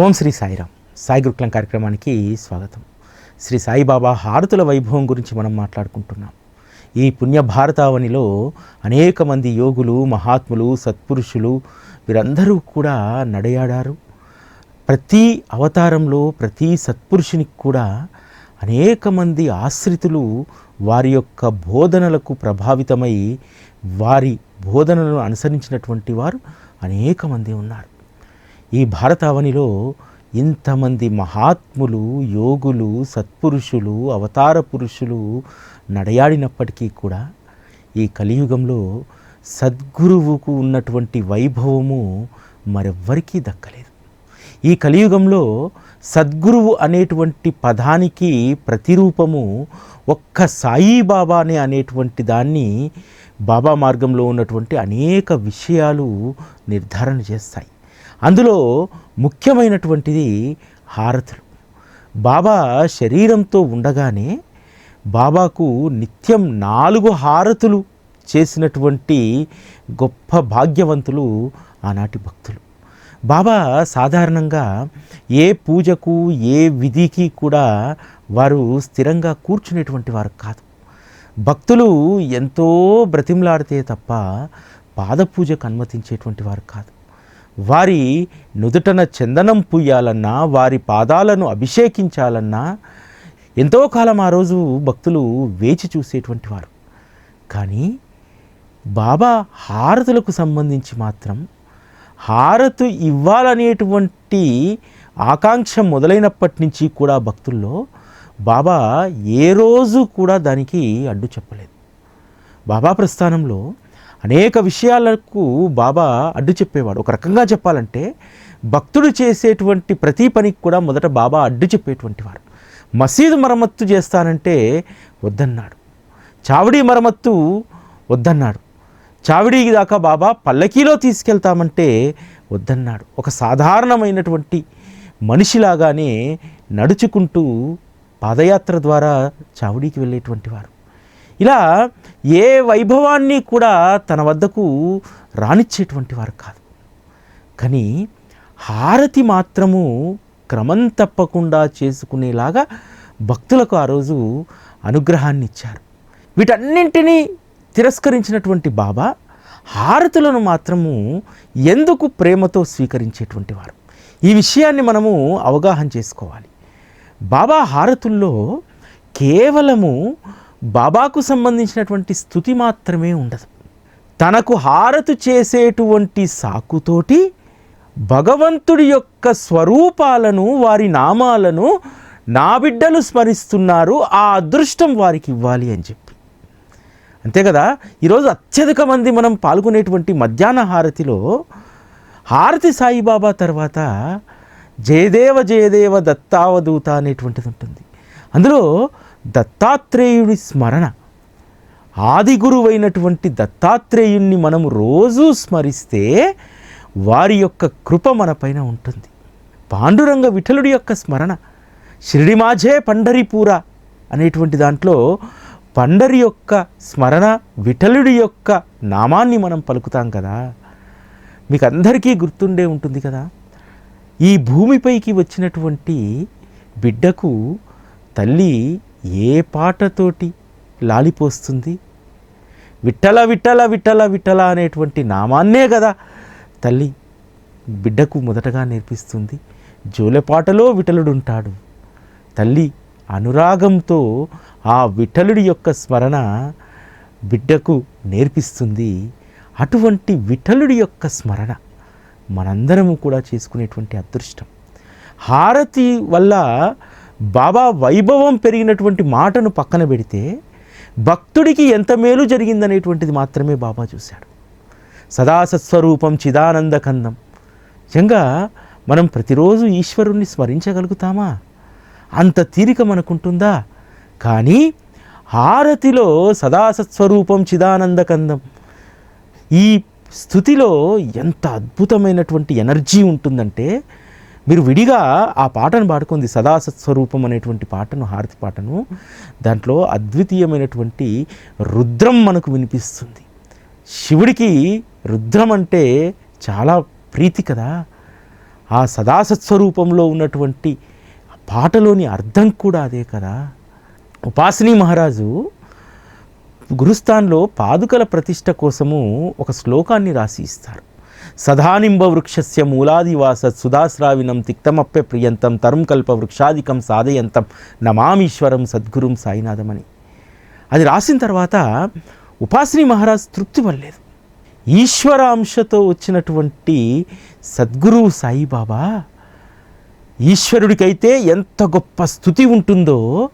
ఓం శ్రీ సాయిరామ్. సాయి గురుకులం కార్యక్రమానికి స్వాగతం. శ్రీ సాయిబాబా హారతుల వైభవం గురించి మనం మాట్లాడుకుంటున్నాం. ఈ పుణ్యభారతావనిలో అనేక మంది యోగులు మహాత్ములు సత్పురుషులు వీరందరూ కూడా నడయాడారు. ప్రతి అవతారంలో ప్రతి సత్పురుషునికి కూడా అనేక మంది ఆశ్రితులు వారి యొక్క బోధనలకు ప్రభావితమై వారి బోధనలను అనుసరించినటువంటి వారు అనేక మంది ఉన్నారు. ఈ భారతావనిలో ఇంతమంది మహాత్ములు యోగులు సత్పురుషులు అవతార పురుషులు నడయాడినప్పటికీ కూడా ఈ కలియుగంలో సద్గురువుకు ఉన్నటువంటి వైభవము మరెవ్వరికీ దక్కలేదు. ఈ కలియుగంలో సద్గురువు అనేటువంటి పదానికి ప్రతిరూపము ఒక్క సాయిబాబానే అనేటువంటి దాన్ని బాబా మార్గంలో ఉన్నటువంటి అనేక విషయాలు నిర్ధారణ చేస్తాయి. అందులో ముఖ్యమైనటువంటిది హారతులు. బాబా శరీరంతో ఉండగానే బాబాకు నిత్యం నాలుగు హారతులు చేసినటువంటి గొప్ప భాగ్యవంతులు ఆనాటి భక్తులు. బాబా సాధారణంగా ఏ పూజకు ఏ విధికి కూడా వారు స్థిరంగా కూర్చునేటువంటి వారు కాదు. భక్తులు ఎంతో బ్రతిమలాడితే తప్ప పాదపూజకు అనుమతించేటువంటి వారు కాదు. వారి నుదుటన చందనం పూయాలన్నా వారి పాదాలను అభిషేకించాలన్నా ఎంతో కాలం ఆ రోజు భక్తులు వేచి చూసేటువంటి వారు. కానీ బాబా హారతులకు సంబంధించి మాత్రం హారతు ఇవ్వాలనేటువంటి ఆకాంక్ష మొదలైనప్పటి నుంచి కూడా భక్తుల్లో బాబా ఏ రోజు కూడా దానికి అడ్డు చెప్పలేదు. బాబా ప్రస్థానంలో అనేక విషయాలకు బాబా అడ్డు చెప్పేవాడు. ఒక రకంగా చెప్పాలంటే భక్తుడు చేసేటువంటి ప్రతి పనికి కూడా మొదట బాబా అడ్డు చెప్పేటువంటి వారు మసీదు మరమ్మత్తు చేస్తానంటే వద్దన్నాడు. చావడి మరమ్మత్తు వద్దన్నాడు. చావిడి దాకా బాబా పల్లకీలో తీసుకెళ్తామంటే వద్దన్నాడు. ఒక సాధారణమైనటువంటి మనిషిలాగానే నడుచుకుంటూ పాదయాత్ర ద్వారా చావుడికి వెళ్ళేటువంటి వారు. ఇలా ఏ వైభవాన్ని కూడా తన వద్దకు రానిచ్చేటువంటి వారు కాదు. కానీ హారతి మాత్రము క్రమం తప్పకుండా చేసుకునేలాగా భక్తులకు ఆ రోజు అనుగ్రహాన్ని ఇచ్చారు. వీటన్నింటినీ తిరస్కరించినటువంటి బాబా హారతులను మాత్రము ఎందుకు ప్రేమతో స్వీకరించేటువంటి వారు? ఈ విషయాన్ని మనము అవగాహన చేసుకోవాలి. బాబా హారతుల్లో కేవలము బాబాకు సంబంధించినటువంటి స్థుతి మాత్రమే ఉండదు. తనకు హారతు చేసేటువంటి సాకుతోటి భగవంతుడి యొక్క స్వరూపాలను వారి నామాలను నా బిడ్డలు స్మరిస్తున్నారు ఆ అదృష్టం వారికి ఇవ్వాలి అని చెప్పి. అంతే కదా? ఈరోజు అత్యధిక మంది మనం పాల్గొనేటువంటి మధ్యాహ్న హారతిలో హారతి సాయిబాబా తర్వాత జయదేవ జయదేవ దత్తావధూత అనేటువంటిది ఉంటుంది. అందులో దత్తాత్రేయుడి స్మరణ. ఆది గురువైనటువంటి దత్తాత్రేయుణ్ణి మనం రోజూ స్మరిస్తే వారి యొక్క కృప మనపైన ఉంటుంది. పాండురంగ విఠలుడి యొక్క స్మరణ షిరిడిమాఝే పండరిపూర అనేటువంటి దాంట్లో పండరి యొక్క స్మరణ విఠలుడి యొక్క నామాన్ని మనం పలుకుతాం కదా. మీకు అందరికీ గుర్తుండే ఉంటుంది కదా. ఈ భూమిపైకి వచ్చినటువంటి బిడ్డకు తల్లి ఏ పాటతోటి లాలిపోస్తుంది? విట్టల విట్టల విట్టల విట్టల అనేటువంటి నామాన్నే కదా తల్లి బిడ్డకు మొదటగా నేర్పిస్తుంది. జోలెపాటలో విఠలుడుంటాడు. తల్లి అనురాగంతో ఆ విఠలుడి యొక్క స్మరణ బిడ్డకు నేర్పిస్తుంది. అటువంటి విఠలుడి యొక్క స్మరణ మనందరము కూడా చేసుకునేటువంటి అదృష్టం. హారతి వల్ల బాబా వైభవం పెరిగినటువంటి మాటను పక్కన పెడితే భక్తుడికి ఎంత మేలు జరిగిందనేటువంటిది మాత్రమే బాబా చూశాడు. సదాసత్స్వరూపం చిదానందకందం నిజంగా మనం ప్రతిరోజు ఈశ్వరుణ్ణి స్మరించగలుగుతామా? అంత తీరిక మనకుంటుందా? కానీ హారతిలో సదాసత్స్వరూపం చిదానందకందం ఈ స్థుతిలో ఎంత అద్భుతమైనటువంటి ఎనర్జీ ఉంటుందంటే మీరు విడిగా ఆ పాటను పాడుకుంది సదాసత్స్వరూపం అనేటువంటి పాటను హారతి పాటను దాంట్లో అద్వితీయమైనటువంటి రుద్రం మనకు వినిపిస్తుంది. శివుడికి రుద్రం అంటే చాలా ప్రీతి కదా. ఆ సదాసత్స్వరూపంలో ఉన్నటువంటి పాటలోని అర్థం కూడా అదే కదా. ఉపాసిని మహారాజు గురుస్థాన్లో పాదుకల ప్రతిష్ట కోసము ఒక శ్లోకాన్ని రాసి ఇస్తారు. సదానింబ వృక్షస్య మూలాదివాస సుధాశ్రావినం తిక్తమప్య ప్రియంతం తరుం కల్ప వృక్షాదికం సాధయంతం నమామీశ్వరం సద్గురుం సాయినాథమని. అది రాసిన తర్వాత ఉపాసిని మహారాజ్ తృప్తి పడలేదు. ఈశ్వర అంశతో వచ్చినటువంటి సద్గురువు సాయిబాబా ఈశ్వరుడికైతే ఎంత గొప్ప స్థుతి ఉంటుందో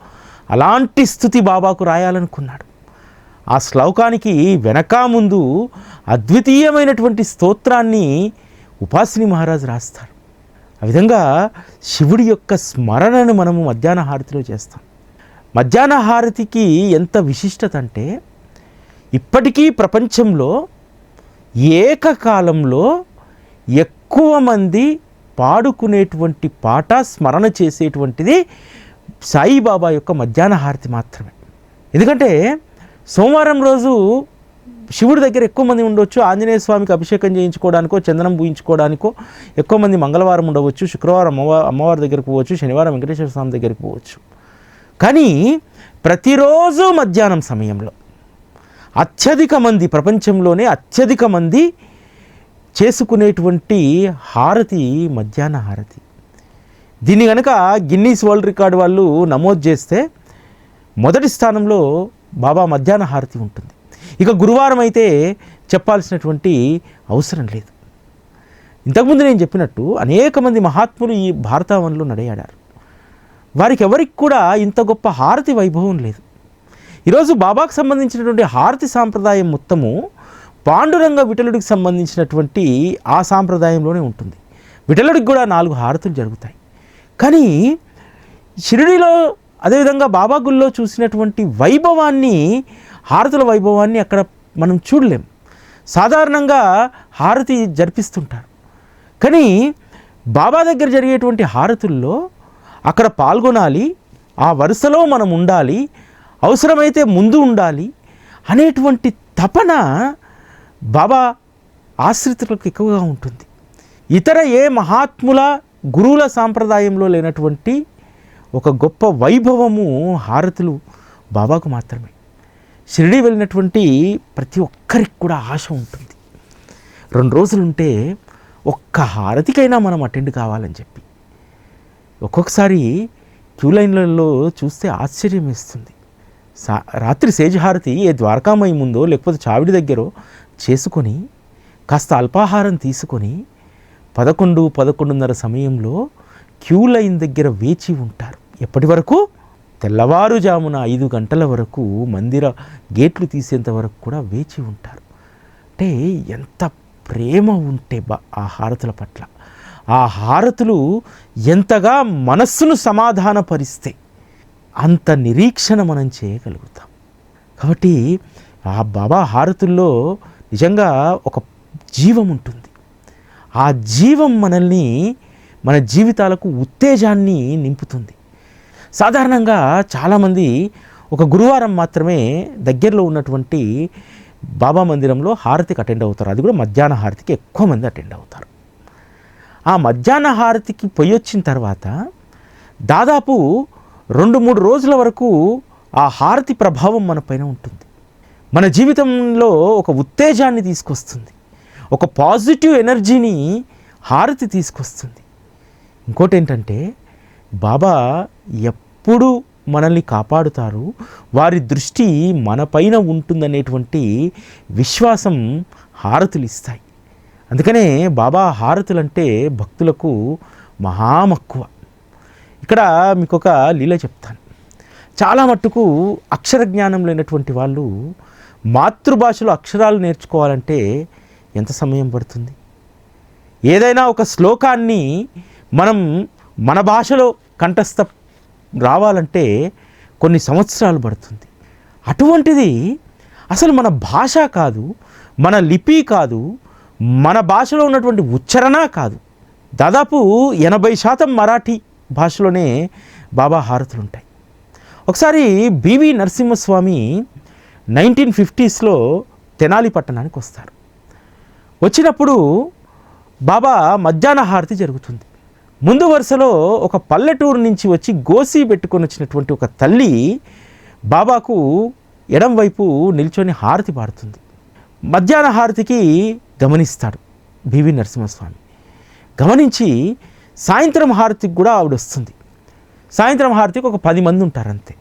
అలాంటి స్థుతి బాబాకు రాయాలనుకున్నాడు. ఆ శ్లోకానికి వెనక ముందు అద్వితీయమైనటువంటి స్తోత్రాన్ని ఉపాసిని మహారాజు రాస్తారు. ఆ విధంగా శివుడి యొక్క స్మరణను మనము మధ్యాహ్న హారతిలో చేస్తాం. మధ్యాహ్న హారతికి ఎంత విశిష్టత అంటే ఇప్పటికీ ప్రపంచంలో ఏకకాలంలో ఎక్కువ మంది పాడుకునేటువంటి పాట స్మరణ చేసేటువంటిది సాయిబాబా యొక్క మధ్యాహ్న హారతి మాత్రమే. ఎందుకంటే సోమవారం రోజు శివుడి దగ్గర ఎక్కువ మంది ఉండొచ్చు ఆంజనేయ స్వామికి అభిషేకం చేయించుకోవడానికో చందనం పూయించుకోవడానికో ఎక్కువ మంది మంగళవారం ఉండవచ్చు శుక్రవారం అమ్మవారి అమ్మవారి దగ్గరికి పోవచ్చు శనివారం వెంకటేశ్వర స్వామి దగ్గరికి పోవచ్చు. కానీ ప్రతిరోజు మధ్యాహ్నం సమయంలో అత్యధిక మంది ప్రపంచంలోనే అత్యధిక మంది చేసుకునేటువంటి హారతి మధ్యాహ్న హారతి. దీన్ని కనుక గిన్నీస్ వరల్డ్ రికార్డ్ వాళ్ళు నమోదు చేస్తే మొదటి స్థానంలో బాబా మధ్యాహ్న హారతి ఉంటుంది. ఇక గురువారం అయితే చెప్పాల్సినటువంటి అవసరం లేదు. ఇంతకుముందు నేను చెప్పినట్టు అనేక మంది మహాత్ములు ఈ భారతావనంలో నడయాడారు. వారికి ఎవరికి కూడా ఇంత గొప్ప హారతి వైభవం లేదు. ఈరోజు బాబాకు సంబంధించినటువంటి హారతి సాంప్రదాయం మొత్తము పాండురంగ విఠలుడికి సంబంధించినటువంటి ఆ సాంప్రదాయంలోనే ఉంటుంది. విఠలుడికి కూడా నాలుగు హారతులు జరుగుతాయి. కానీ షిరిడిలో అదేవిధంగా బాబా గుళ్ళో చూసినటువంటి వైభవాన్ని హారతుల వైభవాన్ని అక్కడ మనం చూడలేం. సాధారణంగా హారతి జరిపిస్తుంటారు. కానీ బాబా దగ్గర జరిగేటువంటి హారతుల్లో అక్కడ పాల్గొనాలి ఆ వరుసలో మనం ఉండాలి అవసరమైతే ముందు ఉండాలి అనేటువంటి తపన బాబా ఆశ్రితులకు ఎక్కువగా ఉంటుంది. ఇతర ఏ మహాత్ముల గురువుల సాంప్రదాయంలో లేనటువంటి ఒక గొప్ప వైభవము హారతులు బాబాకు మాత్రమే. షిరిడి వెళ్ళినటువంటి ప్రతి ఒక్కరికి కూడా ఆశ ఉంటుంది. రెండు రోజులు ఉంటే ఒక్క హారతికైనా మనం అటెండ్ కావాలని చెప్పి. ఒక్కొక్కసారి క్యూ లైన్లలో చూస్తే ఆశ్చర్యం వేస్తుంది. సా రాత్రి సేజహారతి ఏ ద్వారకామయం ఉందో లేకపోతే చావిడి దగ్గరో చేసుకొని కాస్త అల్పాహారం తీసుకొని పదకొండు పదకొండున్నర సమయంలో క్యూ లైన్ దగ్గర వేచి ఉంటారు. ఎప్పటి వరకు తెల్లవారుజామున ఐదు గంటల వరకు మందిర గేట్లు తీసేంత వరకు కూడా వేచి ఉంటారు. అంటే ఎంత ప్రేమ ఉంటే బా ఆ హారతుల పట్ల. ఆ హారతులు ఎంతగా మనస్సును సమాధానపరిస్తే అంత నిరీక్షణ మనం చేయగలుగుతాం. కాబట్టి ఆ బాబా హారతుల్లో నిజంగా ఒక జీవం ఉంటుంది. ఆ జీవం మనల్ని మన జీవితాలకు ఉత్తేజాన్ని నింపుతుంది. సాధారణంగా చాలామంది ఒక గురువారం మాత్రమే దగ్గరలో ఉన్నటువంటి బాబా మందిరంలో హారతికి అటెండ్ అవుతారు. అది కూడా మధ్యాహ్న హారతికి ఎక్కువ మంది అటెండ్ అవుతారు. ఆ మధ్యాహ్న హారతికి పోయి వచ్చిన తర్వాత దాదాపు రెండు మూడు రోజుల వరకు ఆ హారతి ప్రభావం మన పైన ఉంటుంది. మన జీవితంలో ఒక ఉత్తేజాన్ని తీసుకొస్తుంది. ఒక పాజిటివ్ ఎనర్జీని హారతి తీసుకొస్తుంది. ఇంకోటి ఏంటంటే బాబా ఎప్పుడు మనల్ని కాపాడుతారు? వారి దృష్టి మనపైన ఉంటుందనేటువంటి విశ్వాసం హారతులు ఇస్తాయి అందుకనే బాబా హారతులంటే భక్తులకు మహామక్కువ ఇక్కడ మీకు ఒక లీల చెప్తాను. చాలా మట్టుకు అక్షర జ్ఞానం లేనటువంటి వాళ్ళు మాతృభాషలో అక్షరాలు నేర్చుకోవాలంటే ఎంత సమయం పడుతుంది? ఏదైనా ఒక శ్లోకాన్ని మనం మన భాషలో కంఠస్థ రావాలంటే కొన్ని సంవత్సరాలు పడుతుంది. అటువంటిది అసలు మన భాష కాదు మన లిపి కాదు మన భాషలో ఉన్నటువంటి ఉచ్చరణ కాదు. దాదాపు ఎనభై శాతం మరాఠీ భాషలోనే బాబా హారతులు ఉంటాయి. ఒకసారి బివి నరసింహస్వామి నైన్టీన్ ఫిఫ్టీస్లో తెనాలి పట్టణానికి వస్తారు. వచ్చినప్పుడు బాబా మధ్యాహ్న హారతి జరుగుతుంది. ముందు వరుసలో ఒక పల్లెటూరు నుంచి వచ్చి గోసి పెట్టుకొని వచ్చినటువంటి ఒక తల్లి బాబాకు ఎడం వైపు నిల్చొని హారతి పాడుతుంది. మధ్యాహ్న హారతికి గమనిస్తాడు బివి నరసింహస్వామి. గమనించి సాయంత్రం హారతికి కూడా ఆవిడ వస్తుంది సాయంత్రం హారతికి ఒక పది మంది ఉంటారు అంతే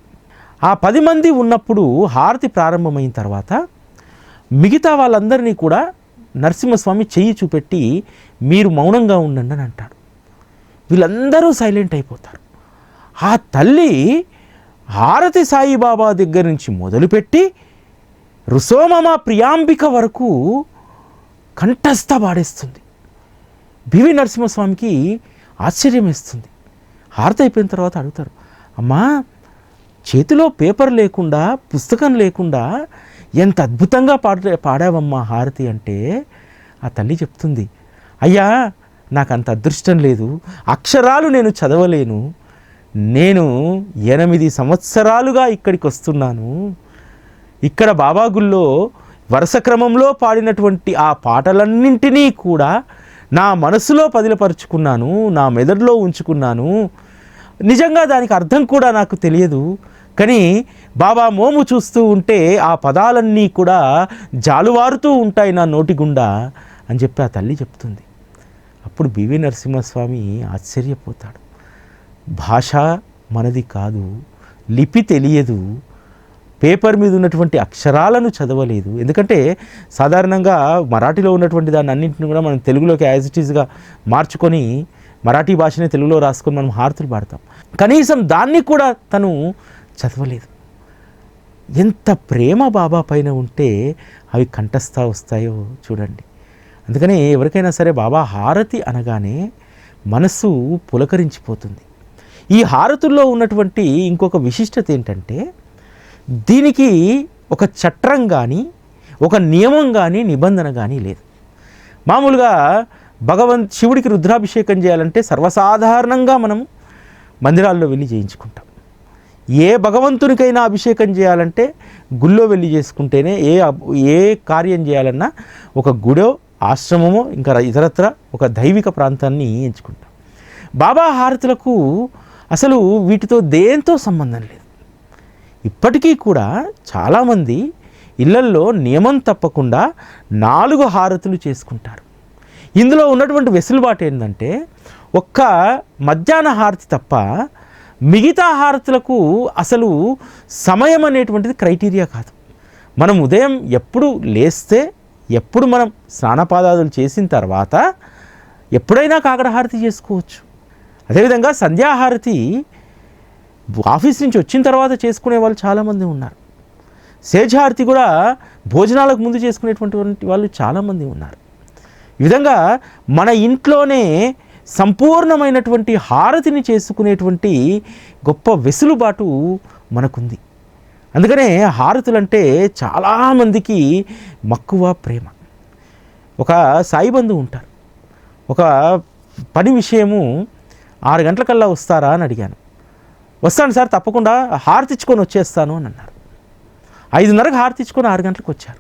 ఆ పది మంది ఉన్నప్పుడు హారతి ప్రారంభమైన తర్వాత మిగతా వాళ్ళందరినీ కూడా నరసింహస్వామి చెయ్యి చూపెట్టి మీరు మౌనంగా ఉండండి అని అంటాడు. వీళ్ళందరూ సైలెంట్ అయిపోతారు. ఆ తల్లి హారతి సాయిబాబా దగ్గర నుంచి మొదలుపెట్టి రుసోమమ ప్రియాంబిక వరకు కంఠస్థ పాడేస్తుంది. బివి నరసింహస్వామికి ఆశ్చర్యం వేస్తుంది. హారతి అయిపోయిన తర్వాత అడుగుతారు అమ్మా చేతిలో పేపర్ లేకుండా పుస్తకం లేకుండా ఎంత అద్భుతంగా పాడ పాడావమ్మా హారతి అంటే ఆ తల్లి చెప్తుంది అయ్యా నాకు అంత అదృష్టం లేదు. అక్షరాలు నేను చదవలేను. నేను ఎనిమిది సంవత్సరాలుగా ఇక్కడికి వస్తున్నాను. ఇక్కడ బాబాగుల్లో వరుస క్రమంలో పాడినటువంటి ఆ పాటలన్నింటినీ కూడా నా మనసులో పదిలపరుచుకున్నాను నా మెదడులో ఉంచుకున్నాను. నిజంగా దానికి అర్థం కూడా నాకు తెలియదు. కానీ బాబా మోము చూస్తూ ఉంటే ఆ పదాలన్నీ కూడా జాలువారుతూ ఉంటాయి నా నోటి గుండా అని చెప్పి ఆ తల్లి చెప్తుంది. అప్పుడు బివి నరసింహస్వామి ఆశ్చర్యపోతాడు. భాష మనది కాదు లిపి తెలియదు పేపర్ మీద ఉన్నటువంటి అక్షరాలను చదవలేదు. ఎందుకంటే సాధారణంగా మరాఠీలో ఉన్నటువంటి దాన్ని అన్నింటిని కూడా మనం తెలుగులోకి యాజ్ ఇట్ ఈస్గా మార్చుకొని మరాఠీ భాషని తెలుగులో రాసుకొని మనం హారతులు పాడతాం. కనీసం దాన్ని కూడా తను చదవలేదు. ఎంత ప్రేమ బాబా పైన ఉంటే అవి కంఠస్థ వస్తాయో చూడండి. అందుకని ఎవరికైనా సరే బాబా హారతి అనగానే మనసు పులకరించిపోతుంది. ఈ హారతుల్లో ఉన్నటువంటి ఇంకొక విశిష్టత ఏంటంటే దీనికి ఒక చట్రం కానీ ఒక నియమం కానీ నిబంధన కానీ లేదు. మామూలుగా భగవంత్ శివుడికి రుద్రాభిషేకం చేయాలంటే సర్వసాధారణంగా మనం మందిరాల్లో వెళ్ళి చేయించుకుంటాం. ఏ భగవంతునికైనా అభిషేకం చేయాలంటే గుళ్ళో వెళ్ళి చేసుకుంటేనే ఏ ఏ కార్యం చేయాలన్నా ఒక గుడో ఆశ్రమము ఇంకా ఇతరత్ర ఒక దైవిక ప్రాంతాన్ని ఎంచుకుంటాం. బాబా హారతులకు అసలు వీటితో దేంతో సంబంధం లేదు. ఇప్పటికీ కూడా చాలామంది ఇళ్ళల్లో నియమం తప్పకుండా నాలుగు హారతులు చేసుకుంటారు. ఇందులో ఉన్నటువంటి వెసులుబాటు ఏంటంటే ఒక్క మధ్యాహ్న హారతి తప్ప మిగతా హారతులకు అసలు సమయం అనేటువంటిది క్రైటీరియా కాదు. మనం ఉదయం ఎప్పుడు లేస్తే ఎప్పుడు మనం స్నానపాదాదులు చేసిన తర్వాత ఎప్పుడైనా కాకడహారతి చేసుకోవచ్చు. అదేవిధంగా సంధ్యాహారతి ఆఫీస్ నుంచి వచ్చిన తర్వాత చేసుకునే వాళ్ళు చాలామంది ఉన్నారు. సేజహారతి కూడా భోజనాలకు ముందు చేసుకునేటువంటి వాళ్ళు చాలామంది ఉన్నారు. ఈ విధంగా మన ఇంట్లోనే సంపూర్ణమైనటువంటి హారతిని చేసుకునేటువంటి గొప్ప వెసులుబాటు మనకుంది. అందుకనే హారతులంటే చాలామందికి మక్కువ ప్రేమ. ఒక సాయిబంధు ఉంటారు. ఒక పని విషయము ఆరు గంటలకల్లా వస్తారా అని అడిగాను. వస్తాను సార్ తప్పకుండా హారతిచ్చుకొని వచ్చేస్తాను అని అన్నారు. ఐదున్నరకు హారతిచ్చుకొని ఆరు గంటలకు వచ్చారు.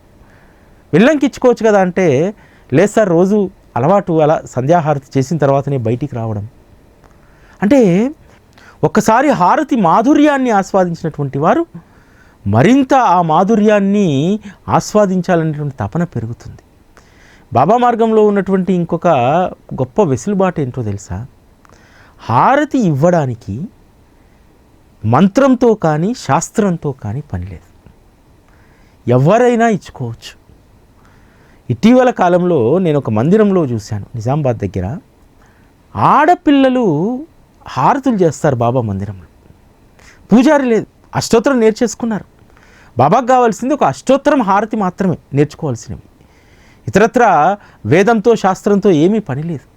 వెళ్ళంకి ఇచ్చుకోవచ్చు కదా అంటే లేదు సార్ రోజు అలవాటు అలా సంధ్యాహారతి చేసిన తర్వాతనే బయటికి రావడం. అంటే ఒక్కసారి హారతి మాధుర్యాన్ని ఆస్వాదించినటువంటి వారు మరింత ఆ మాధుర్యాన్ని ఆస్వాదించాలనేటువంటి తపన పెరుగుతుంది. బాబా మార్గంలో ఉన్నటువంటి ఇంకొక గొప్ప వెసులుబాటు ఏంటో తెలుసా? హారతి ఇవ్వడానికి మంత్రంతో కానీ శాస్త్రంతో కానీ పని లేదు. ఎవరైనా ఇచ్చుకోవచ్చు. ఇటీవల కాలంలో నేను ఒక మందిరంలో చూశాను నిజామాబాద్ దగ్గర. ఆడపిల్లలు హారతులు చేస్తారు బాబా మందిరంలో. పూజారి లేదు అష్టోత్తరం నేర్చేసుకున్నారు. బాబాకు కావాల్సింది ఒక అష్టోత్తరం హారతి మాత్రమే నేర్చుకోవాల్సినవి. ఇతరత్ర వేదంతో శాస్త్రంతో ఏమీ పని లేదు.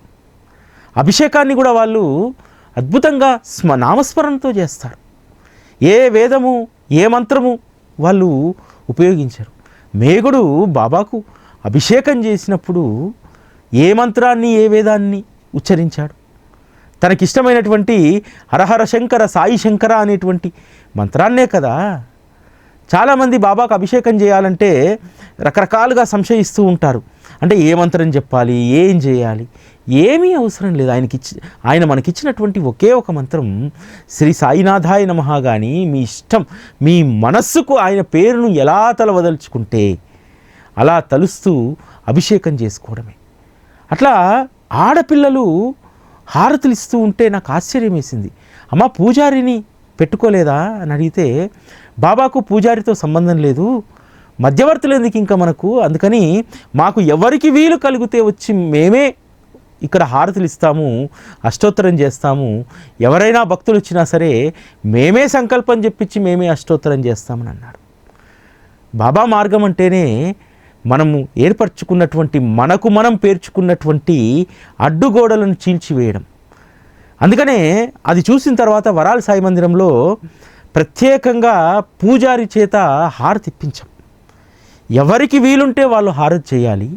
అభిషేకాన్ని కూడా వాళ్ళు అద్భుతంగా స్మ నామస్మరణతో చేస్తారు. ఏ వేదము ఏ మంత్రము వాళ్ళు ఉపయోగించరు. మేఘుడు బాబాకు అభిషేకం చేసినప్పుడు ఏ మంత్రాన్ని ఏ వేదాన్ని ఉచ్చరించాడు? తనకిష్టమైనటువంటి హరహర శంకర సాయి శంకర అనేటువంటి మంత్రాన్నే కదా చాలామంది బాబాకు అభిషేకం చేయాలంటే రకరకాలుగా సంశయిస్తూ ఉంటారు. అంటే ఏ మంత్రం చెప్పాలి ఏం చేయాలి ఏమీ అవసరం లేదు. ఆయనకి ఇచ్చి ఆయన మనకిచ్చినటువంటి ఒకే ఒక మంత్రం శ్రీ సాయినాథాయ నమః కానీ మీ ఇష్టం మీ మనస్సుకు ఆయన పేరును ఎలా తలవదలుచుకుంటే అలా తలుస్తూ అభిషేకం చేసుకోవడమే. అట్లా ఆడపిల్లలు హారతులు ఇస్తూ ఉంటే నాకు ఆశ్చర్యం వేసింది అమ్మ పూజారిని పెట్టుకోలేదా? అని అడిగితే బాబాకు పూజారితో సంబంధం లేదు. మధ్యవర్తులు ఎందుకు ఇంకా మనకు? అందుకని మాకు ఎవరికి వీలు కలిగితే వచ్చి మేమే ఇక్కడ హారతులు ఇస్తాము అష్టోత్తరం చేస్తాము. ఎవరైనా భక్తులు వచ్చినా సరే మేమే సంకల్పం చెప్పించి మేమే అష్టోత్తరం చేస్తామని అన్నాడు. బాబా మార్గం అంటేనే మనము ఏర్పరచుకున్నటువంటి మనకు మనం పేర్చుకున్నటువంటి అడ్డుగోడలను చీల్చివేయడం. అందుకనే అది చూసిన తర్వాత వరాల సాయి మందిరంలో ప్రత్యేకంగా పూజారి చేత హారతిప్పించాం ఎవరికి వీలుంటే వాళ్ళు హారతి చేయాలి.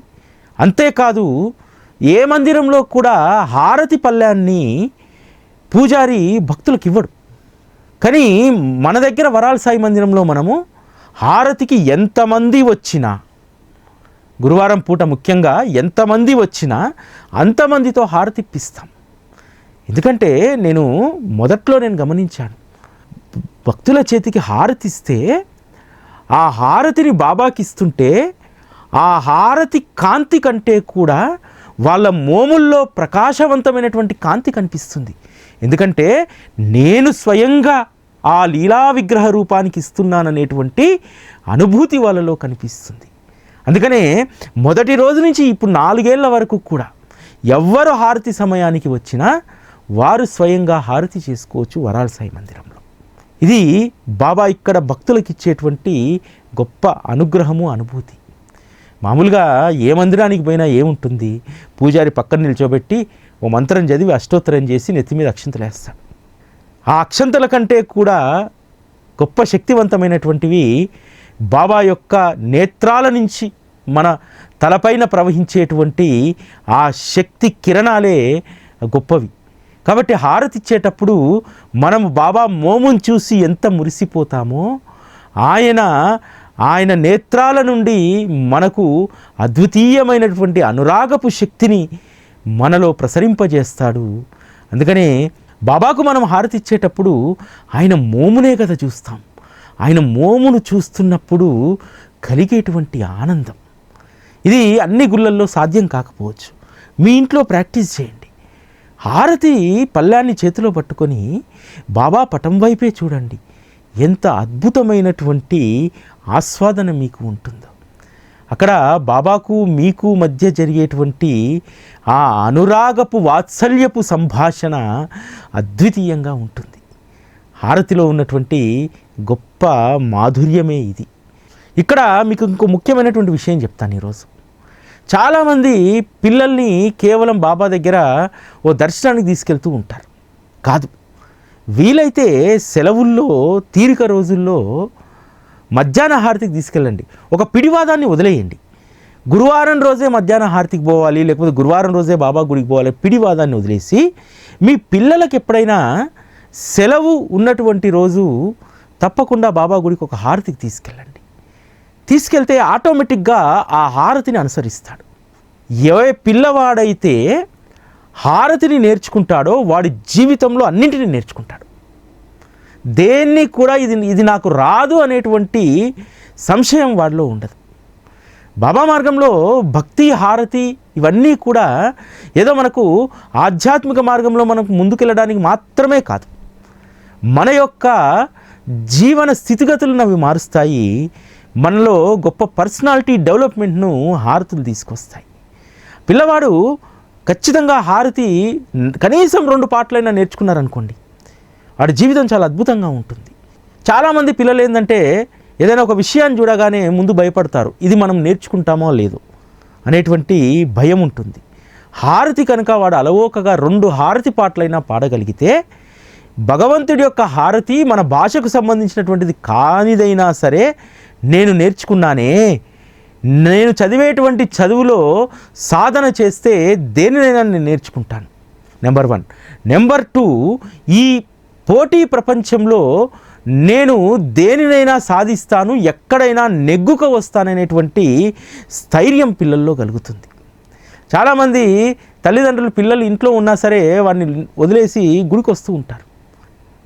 అంతేకాదు ఏ మందిరంలో కూడా హారతి పళ్ళ్యాన్ని పూజారి భక్తులకు ఇవ్వడు. కానీ మన దగ్గర వరాల సాయి మందిరంలో మనము హారతికి ఎంతమంది వచ్చినా గురువారం పూట ముఖ్యంగా ఎంతమంది వచ్చినా అంతమందితో హారతిప్పిస్తాం ఎందుకంటే నేను మొదట్లో నేను గమనించాను భక్తుల చేతికి హారతి ఇస్తే ఆ హారతిని బాబాకి ఇస్తుంటే ఆ హారతి కాంతి కంటే కూడా వాళ్ళ మోముల్లో ప్రకాశవంతమైనటువంటి కాంతి కనిపిస్తుంది. ఎందుకంటే నేను స్వయంగా ఆ లీలా విగ్రహ రూపానికి ఇస్తున్నాననేటువంటి అనుభూతి వాళ్ళలో కనిపిస్తుంది. అందుకనే మొదటి రోజు నుంచి ఇప్పుడు నాలుగేళ్ళ వరకు కూడా ఎవ్వరు హారతి సమయానికి వచ్చినా వారు స్వయంగా హారతి చేసుకోవచ్చు వరాల సాయి మందిరంలో. ఇది బాబా ఇక్కడ భక్తులకు ఇచ్చేటువంటి గొప్ప అనుగ్రహము అనుభూతి. మామూలుగా ఏ మందిరానికి పోయినా ఏముంటుంది? పూజారి పక్కన నిల్చోబెట్టి ఓ మంత్రం చదివి అష్టోత్తరం చేసి నెత్తి మీద అక్షంతలు వేస్తాడు. ఆ అక్షంతల కంటే కూడా గొప్ప శక్తివంతమైనటువంటివి బాబా యొక్క నేత్రాల నుంచి మన తలపైన ప్రవహించేటువంటి ఆ శక్తి కిరణాలే గొప్పవి. కాబట్టి హారతి ఇచ్చేటప్పుడు మనం బాబా మోమును చూసి ఎంత మురిసిపోతామో ఆయన ఆయన నేత్రాల నుండి మనకు అద్వితీయమైనటువంటి అనురాగపు శక్తిని మనలో ప్రసరింపజేస్తాడు. అందుకనే బాబాకు మనం హారతి ఇచ్చేటప్పుడు ఆయన మోమునే కదా చూస్తాం. ఆయన మోమును చూస్తున్నప్పుడు కలిగేటువంటి ఆనందం. ఇది అన్ని గుళ్ళల్లో సాధ్యం కాకపోవచ్చు. మీ ఇంట్లో ప్రాక్టీస్ చేయండి. హారతి పళ్ళాన్ని చేతిలో పట్టుకొని బాబా పటం వైపే చూడండి. ఎంత అద్భుతమైనటువంటి ఆస్వాదన మీకు ఉంటుందో. అక్కడ బాబాకు మీకు మధ్య జరిగేటువంటి ఆ అనురాగపు వాత్సల్యపు సంభాషణ అద్వితీయంగా ఉంటుంది. హారతిలో ఉన్నటువంటి గొప్ప మాధుర్యమే ఇది. ఇక్కడ మీకు ఇంకో ముఖ్యమైనటువంటి విషయం చెప్తాను ఈరోజు. చాలామంది పిల్లల్ని కేవలం బాబా దగ్గర ఓ దర్శనానికి తీసుకెళ్తూ ఉంటారు. కాదు. వీలైతే సెలవుల్లో తీరిక రోజుల్లో మధ్యాహ్న హారతికి తీసుకెళ్ళండి. ఒక పిడివాదాన్ని వదిలేయండి. గురువారం రోజే మధ్యాహ్న హారతికి పోవాలి లేకపోతే గురువారం రోజే బాబా గుడికి పోవాలి పిడివాదాన్ని వదిలేసి మీ పిల్లలకు ఎప్పుడైనా సెలవు ఉన్నటువంటి రోజు తప్పకుండా బాబా గుడికి ఒక హారతికి తీసుకెళ్ళండి. తీసుకెళ్తే ఆటోమేటిక్గా ఆ హారతిని అనుసరిస్తాడు. ఏ పిల్లవాడైతే హారతిని నేర్చుకుంటాడో వాడి జీవితంలో అన్నింటినీ నేర్చుకుంటాడు. దేన్ని కూడా ఇది ఇది నాకు రాదు అనేటువంటి సంశయం వాడిలో ఉండదు. బాబా మార్గంలో భక్తి హారతి ఇవన్నీ కూడా ఏదో మనకు ఆధ్యాత్మిక మార్గంలో మనకు ముందుకెళ్ళడానికి మాత్రమే కాదు. మన యొక్క జీవన స్థితిగతులను అవి మారుస్తాయి. మనలో గొప్ప పర్సనాలిటీ డెవలప్మెంట్ను హారతులు తీసుకొస్తాయి. పిల్లవాడు ఖచ్చితంగా హారతి కనీసం రెండు పాటలైనా నేర్చుకున్నారనుకోండి వాడి జీవితం చాలా అద్భుతంగా ఉంటుంది. చాలామంది పిల్లలు ఏంటంటే ఏదైనా ఒక విషయాన్ని చూడగానే ముందు భయపడతారు ఇది మనం నేర్చుకుంటామో లేదో అనేటువంటి భయం ఉంటుంది. హారతి కనుక వాడు అలవోకగా రెండు హారతి పాటలైనా పాడగలిగితే భగవంతుడి యొక్క హారతి మన భాషకు సంబంధించినటువంటిది కానిదైనా సరే నేను నేర్చుకున్నానే. నేను చదివేటువంటి చదువులో సాధన చేస్తే దేనినైనా నేను నేర్చుకుంటాను. నెంబర్ వన్ నెంబర్ టూ ఈ పోటీ ప్రపంచంలో నేను దేనినైనా సాధిస్తాను ఎక్కడైనా నెగ్గుక వస్తాననేటువంటి స్థైర్యం పిల్లల్లో కలుగుతుంది. చాలామంది తల్లిదండ్రులు పిల్లలు ఇంట్లో ఉన్నా సరే వాడిని వదిలేసి గుడికి వస్తూ ఉంటారు.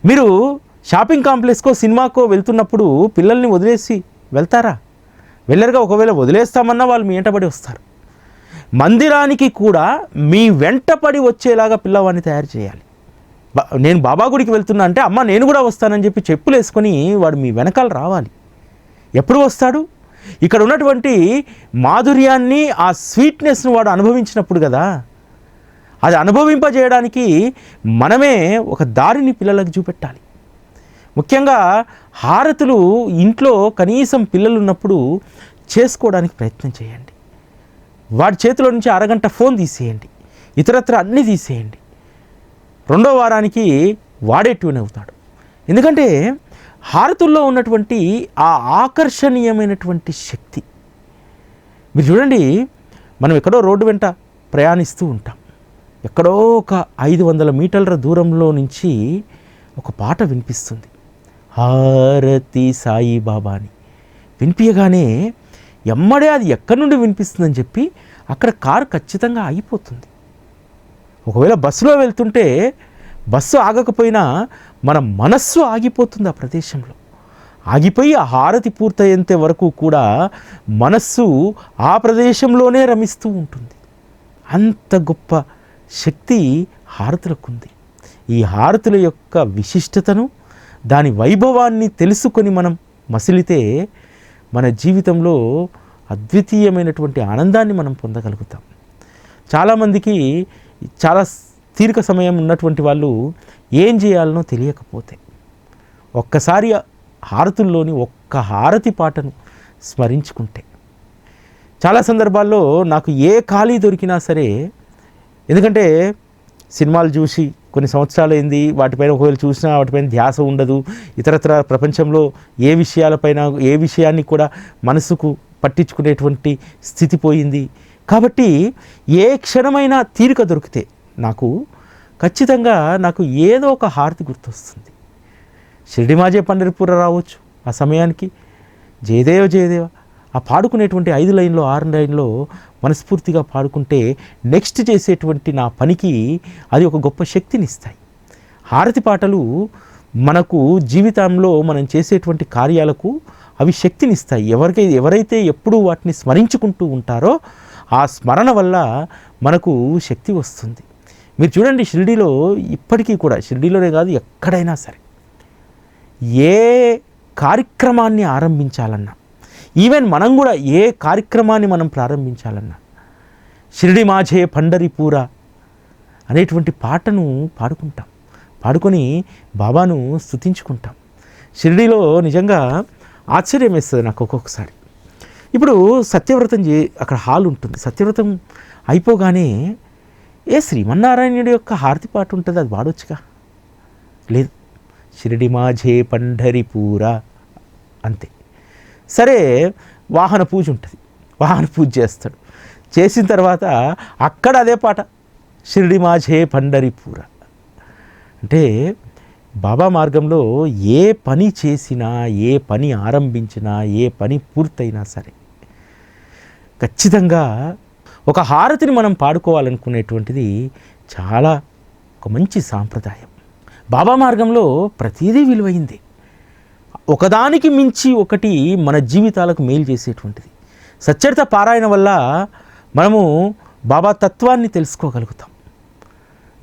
మీరు షాపింగ్ కాంప్లెక్స్కో సినిమాకో వెళ్తున్నప్పుడు పిల్లల్ని వదిలేసి వెళ్తారా? వెళ్ళరుగా ఒకవేళ వదిలేస్తామన్నా వాళ్ళు మీ వెంటబడి వస్తారు. మందిరానికి కూడా మీ వెంటపడి వచ్చేలాగా పిల్లవాడిని తయారు చేయాలి. బా- నేను బాబా గుడికి వెళ్తున్నా అంటే అమ్మ నేను కూడా వస్తానని చెప్పి చెప్పులు వేసుకొని వాడు మీ వెనకాల రావాలి. ఎప్పుడు వస్తాడు? ఇక్కడ ఉన్నటువంటి మాధుర్యాన్ని ఆ స్వీట్నెస్ను వాడు అనుభవించినప్పుడు కదా. అది అనుభవింపజేయడానికి మనమే ఒక దారిని పిల్లలకు చూపెట్టాలి. ముఖ్యంగా హారతులు ఇంట్లో కనీసం పిల్లలు ఉన్నప్పుడు చేసుకోవడానికి ప్రయత్నం చేయండి. వాడి చేతిలో నుంచి అరగంట ఫోన్ తీసేయండి. ఇతరత్ర అన్నీ తీసేయండి. రెండో వారానికి వాడే అవుతాడు. ఎందుకంటే హారతుల్లో ఉన్నటువంటి ఆ ఆకర్షణీయమైనటువంటి శక్తి. మీరు చూడండి మనం ఎక్కడో రోడ్డు వెంట ప్రయాణిస్తూ ఉంటాం. ఎక్కడో ఒక ఐదు వందల మీటర్ల దూరంలో నుంచి ఒక పాట వినిపిస్తుంది. హారతి సాయిబాబా అని వినిపించగానే ఎమ్మడే అది ఎక్కడి నుండి వినిపిస్తుందని చెప్పి అక్కడ కారు ఖచ్చితంగా ఆగిపోతుంది. ఒకవేళ బస్సులో వెళ్తుంటే బస్సు ఆగకపోయినా మన మనస్సు ఆగిపోతుంది ఆ ప్రదేశంలో. ఆగిపోయి ఆ హారతి పూర్తయ్యేంత వరకు కూడా మనస్సు ఆ ప్రదేశంలోనే రమిస్తూ ఉంటుంది. అంత గొప్ప శక్తి హారతులకు ఉంది ఈ హారతుల యొక్క విశిష్టతను దాని వైభవాన్ని తెలుసుకొని మనం మసిలితే మన జీవితంలో అద్వితీయమైనటువంటి ఆనందాన్ని మనం పొందగలుగుతాం. చాలామందికి చాలా తీరిక సమయం ఉన్నటువంటి వాళ్ళు ఏం చేయాలనో తెలియకపోతే ఒక్కసారి హారతుల్లోని ఒక్క హారతి పాటను స్మరించుకుంటే. చాలా సందర్భాల్లో నాకు ఏ ఖాళీ దొరికినా సరే ఎందుకంటే సినిమాలు చూసి కొన్ని సంవత్సరాలు అయింది వాటిపైన ఒకవేళ చూసినా వాటిపైన ధ్యాస ఉండదు. ఇతరత్ర ప్రపంచంలో ఏ విషయాలపైన ఏ విషయాన్ని కూడా మనసుకు పట్టించుకునేటువంటి స్థితి పోయింది. కాబట్టి ఏ క్షణమైనా తీరిక దొరికితే నాకు ఖచ్చితంగా నాకు ఏదో ఒక హారతి గుర్తొస్తుంది. షిరిడిమాజే పండరిపూర రావచ్చు ఆ సమయానికి. జయదేవ జయదేవ. ఆ పాడుకునేటువంటి ఐదు లైన్లో ఆరు లైన్లో మనస్ఫూర్తిగా పాడుకుంటే నెక్స్ట్ చేసేటువంటి నా పనికి అది ఒక గొప్ప శక్తిని ఇస్తాయి హారతి పాటలు మనకు జీవితంలో మనం చేసేటువంటి కార్యాలకు అవి శక్తినిస్తాయి. ఎవరికై ఎవరైతే ఎప్పుడూ వాటిని స్మరించుకుంటూ ఉంటారో ఆ స్మరణ వల్ల మనకు శక్తి వస్తుంది. మీరు చూడండి షిరిడీలో ఇప్పటికీ కూడా షిరిడీలోనే కాదు ఎక్కడైనా సరే ఏ కార్యక్రమాన్ని ఆరంభించాలన్నా ఈవెన్ మనం కూడా ఏ కార్యక్రమాన్ని మనం ప్రారంభించాలన్నా షిరిడి మాఝే పండరిపూర అనేటువంటి పాటను పాడుకుంటాం. పాడుకొని బాబాను స్తుతించుకుంటాం. షిరిడీలో నిజంగా ఆశ్చర్యం వేస్తుంది నాకు ఒక్కొక్కసారి. ఇప్పుడు సత్యవ్రతం చే అక్కడ హాల్ ఉంటుంది. సత్యవ్రతం అయిపోగానే ఏ శ్రీమన్నారాయణుడి యొక్క హారతి పాట ఉంటుంది అది పాడొచ్చుగా లేదు. షిరిడి మాఝే పండరిపూర అంతే. సరే వాహన పూజ ఉంటుంది. వాహన పూజ చేస్తాడు. చేసిన తర్వాత అక్కడ అదే పాట షిరిడి మాఝే పండరిపూర అంటే బాబా మార్గంలో ఏ పని చేసినా ఏ పని ఆరంభించినా ఏ పని పూర్తయినా సరే ఖచ్చితంగా ఒక హారతిని మనం పాడుకోవాలనుకునేటువంటిది చాలా ఒక మంచి సాంప్రదాయం. బాబా మార్గంలో ప్రతిదీ విలువైంది. ఒకదానికి మించి ఒకటి మన జీవితాలకు మేలు చేసేటువంటిది. సచ్చరిత పారాయణ వల్ల మనము బాబా తత్వాన్ని తెలుసుకోగలుగుతాం.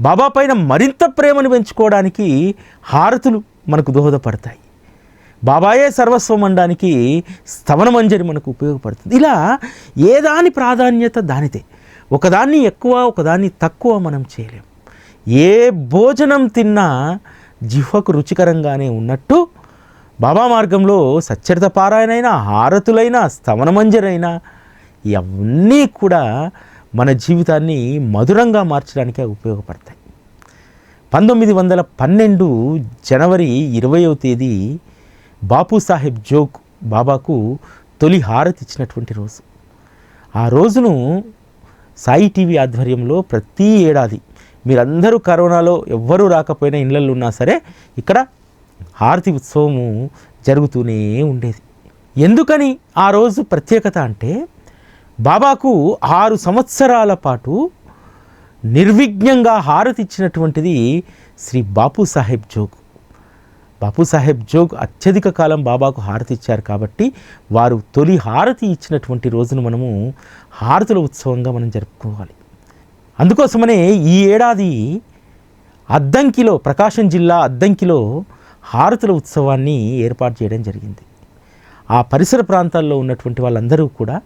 బాబా పైన మరింత ప్రేమను పెంచుకోవడానికి హారతులు మనకు దోహదపడతాయి. బాబాయే సర్వస్వం అనడానికి స్తవనమంజరి మనకు ఉపయోగపడుతుంది. ఇలా ఏ దాని ప్రాధాన్యత దానిదే. ఒకదాన్ని ఎక్కువ ఒకదాన్ని తక్కువ మనం చేయలేం. ఏ భోజనం తిన్నా జిహ్వకు రుచికరంగానే ఉన్నట్టు బాబా మార్గంలో సచ్చరిత పారాయణైన హారతులైన స్తవనమంజరైన ఇవన్నీ కూడా మన జీవితాన్ని మధురంగా మార్చడానికే ఉపయోగపడతాయి. పంతొమ్మిది వందల పన్నెండు జనవరి ఇరవయవ తేదీ బాపు సాహెబ్ జోగ్ బాబాకు తొలి హారతి ఇచ్చినటువంటి రోజు. ఆ రోజును సాయి టీవీ ఆధ్వర్యంలో ప్రతి ఏడాది మీరందరూ కరోనాలో ఎవ్వరూ రాకపోయినా ఇళ్ళల్లో ఉన్నా సరే ఇక్కడ హారతి ఉత్సవము జరుగుతూనే ఉండేది. ఎందుకని ఆ రోజు ప్రత్యేకత అంటే బాబాకు ఆరు సంవత్సరాల పాటు నిర్విఘ్నంగా హారతి ఇచ్చినటువంటిది శ్రీ బాపు సాహెబ్ జోగ్. బాపు సాహెబ్ జోగ్ అత్యధిక కాలం బాబాకు హారతి ఇచ్చారు కాబట్టి వారు తొలి హారతి ఇచ్చినటువంటి రోజును మనము హారతుల ఉత్సవంగా మనం జరుపుకోవాలి. అందుకోసమనే ఈ ఏడాది అద్దంకిలో ప్రకాశం జిల్లా అద్దంకిలో హారతుల ఉత్సవాన్ని ఏర్పాటు చేయడం జరిగింది. ఆ పరిసర ప్రాంతాల్లో ఉన్నటువంటి వాళ్ళందరూ కూడా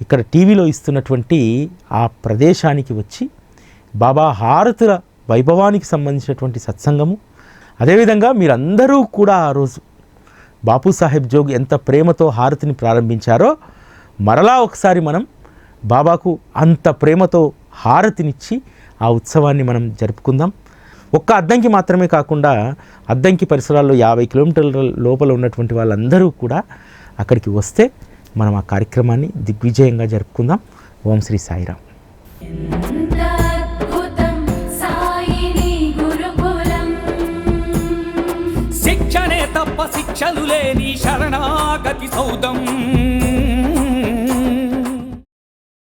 ఇక్కడ టీవీలో ఇస్తున్నటువంటి ఆ ప్రదేశానికి వచ్చి బాబా హారతుల వైభవానికి సంబంధించినటువంటి సత్సంగము అదేవిధంగా మీరందరూ కూడా ఆ రోజు బాపు సాహెబ్ జోగ్ ఎంత ప్రేమతో హారతిని ప్రారంభించారో మరలా ఒకసారి మనం బాబాకు అంత ప్రేమతో హారతినిచ్చి ఆ ఉత్సవాన్ని మనం జరుపుకుందాం. ఒక్క అద్దంకి మాత్రమే కాకుండా అద్దంకి పరిసరాల్లో యాభై కిలోమీటర్ల లోపల ఉన్నటువంటి వాళ్ళందరూ కూడా అక్కడికి వస్తే మనం ఆ కార్యక్రమాన్ని దిగ్విజయంగా జరుపుకుందాం. ఓం శ్రీ సాయిరామ్. శిక్షణే తప్ప శిక్షలు లేని శరణాగతి సౌదం.